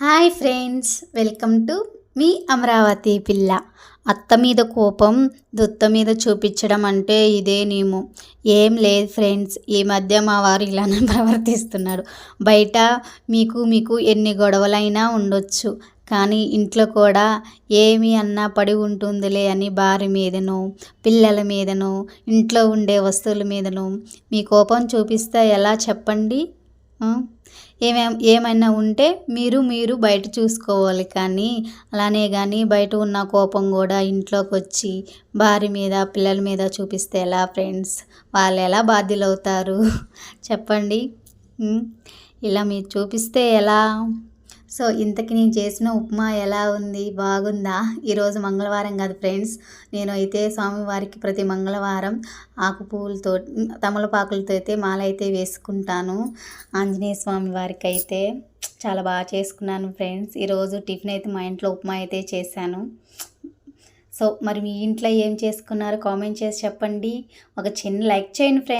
Hi friends welcome to మీ అమరావతి పిల్ల. అత్త మీద కోపం దుత్త మీద చూపించడం అంటే ఇదేనేమో ఏం లేదు ఫ్రెండ్స్ ఈ మధ్య మా వారు ఇలానే ప్రవర్తిస్తున్నారు. బయట మీకు మీకు ఎన్ని గొడవలైనా ఉండొచ్చు. కానీ ఇంట్లో కూడా ఏమి అన్నా పడి ఉంటుందిలే అని భార్య మీదను పిల్లల మీదను ఇంట్లో ఉండే వస్తువుల మీదను మీ కోపం చూపిస్తే ఎలా చెప్పండి? ఏమే ఏమైనా ఉంటే మీరు మీరు బయట చూసుకోవాలి కానీ అలానే కానీ బయట ఉన్న కోపం కూడా ఇంట్లోకి వచ్చి భార్య మీద పిల్లల మీద చూపిస్తే ఎలా ఫ్రెండ్స్? వాళ్ళు ఎలా బాధ్యులు అవుతారు చెప్పండి ఇలా మీరు చూపిస్తే ఎలా? సో ఇంతకి నేను చేసిన ఉప్మా ఎలా ఉంది? బాగుందా? ఈరోజు మంగళవారం కాదు ఫ్రెండ్స్. నేను అయితే స్వామివారికి ప్రతి మంగళవారం ఆకు పువ్వులతో తమలపాకులతో అయితే మాల అయితే వేసుకుంటాను. ఆంజనేయ స్వామి వారికి అయితే చాలా బాగా చేసుకున్నాను ఫ్రెండ్స్. ఈరోజు టిఫిన్ అయితే మా ఇంట్లో ఉప్మా అయితే చేశాను. సో మరి మీ ఇంట్లో ఏం చేసుకున్నారో? కామెంట్ చేసి చెప్పండి. ఒక చిన్న లైక్ చేయండి ఫ్రెండ్స్.